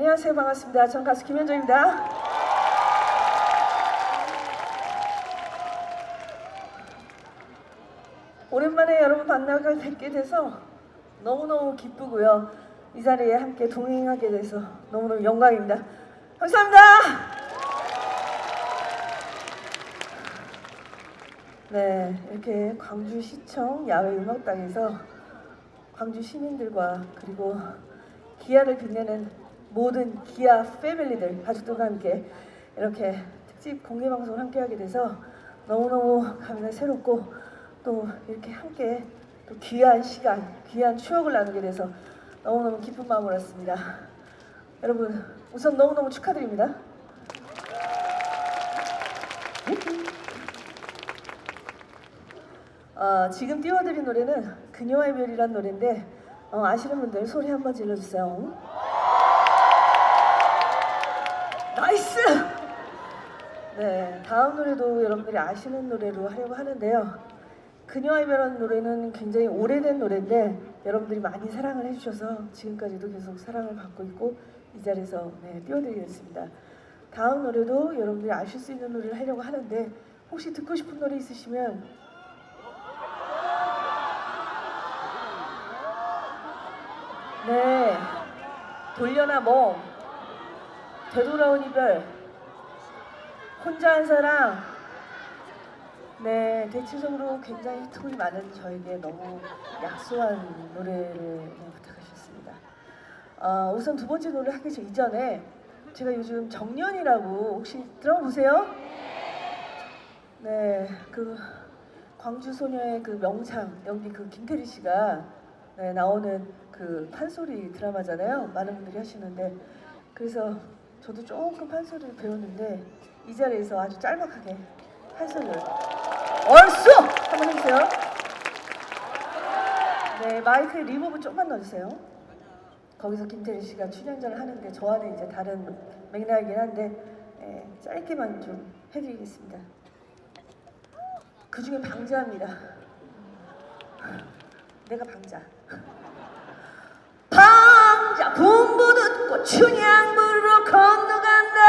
안녕하세요. 반갑습니다. 전 가수 김현정입니다. 오랜만에 여러분 만나게 뵙게 돼서 너무너무 기쁘고요. 이 자리에 함께 동행하게 돼서 너무너무 영광입니다. 감사합니다. 네 이렇게 광주시청 야외음악당에서 광주 시민들과 그리고 기아를 빛내는 모든 기아 패밀리들 가족들과 함께 이렇게 특집 공개 방송을 함께 하게 돼서 너무너무 감회가 새롭고 또 이렇게 함께 또 귀한 시간, 귀한 추억을 나누게 돼서 너무너무 기쁜 마음을 갖습니다. 여러분 우선 너무너무 축하드립니다. 어, 지금 띄워드린 노래는 그녀와의 별이란 노래인데 어, 아시는 분들 소리 한번 질러주세요. 나이스! 네, 다음 노래도 여러분들이 아시는 노래로 하려고 하는데요. 그녀와 이별한 노래는 굉장히 오래된 노래인데 여러분들이 많이 사랑을 해주셔서 지금까지도 계속 사랑을 받고 있고 이 자리에서 네, 띄워드리겠습니다. 다음 노래도 여러분들이 아실 수 있는 노래를 하려고 하는데 혹시 듣고 싶은 노래 있으시면 네 돌려나 뭐 되돌아온 이별 혼자 한 사랑 네 대체적으로 굉장히 히트곡이 많은 저에게 너무 약소한 노래를 네, 부탁하셨습니다 어, 우선 두 번째 노래 하기 전 이전에 제가 요즘 정년이라고 혹시 들어보세요? 네, 그 광주 소녀의 그 명창 연기 그 김태리 씨가 네, 나오는 그 판소리 드라마잖아요. 많은 분들이 하시는데 그래서 저도 조금 판소리를 배웠는데 이 자리에서 아주 짤막하게 판소리를 얼쑤 한번 해주세요. 네, 마이크에 리버브 좀만 넣어주세요. 거기서 김태리 씨가 출연자를 하는데 저와는 이제 다른 맥락이긴 한데 예, 짧게만 좀 해드리겠습니다. 그 중에 방자입니다. 내가 방자. 방자 분부 듣고 춘향 부르러 건너간다.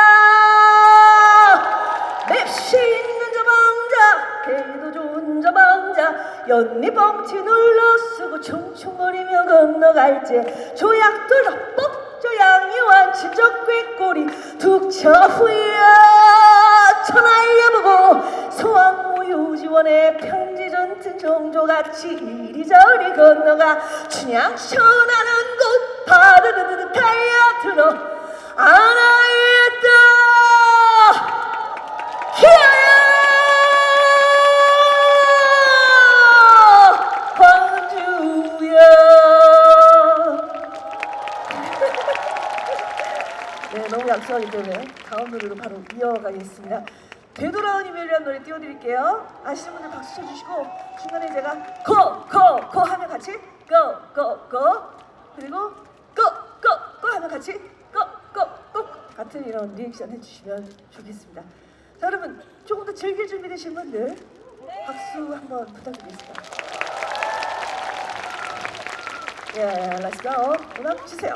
맵시 있는 저 방자, 개도 좋은 저 방자, 연잎 뻥치 눌러 쓰고 충충거리며 건너갈지. 조약돌 뻑저 양이완 친적 꾀꼬리 툭쳐 후야. 천하에 보고 소왕모 유지원의 편지 전튼 종조같이 이리저리 건너가. 춘향 천하는 곳 바르르르 달려들어 아나이다 희야 광주야 네 너무 약속하기 때문에 다음 노래로 바로 이어가겠습니다 되돌아온 이별이라는 노래 띄워드릴게요 아시는 분들 박수 쳐주시고 중간에 제가 고! 고! 고 하면 같이 고! 고! 고! 그리고 하면 같이! 고! 같은 이런 리액션 해주시면 좋겠습니다 자 여러분 조금 더 즐길 준비되신 분들 박수 한번 부탁드리겠습니다 예, let's go 음악 주세요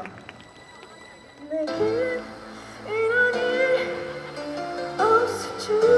내게 이런 일 없을 줄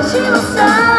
관심 없어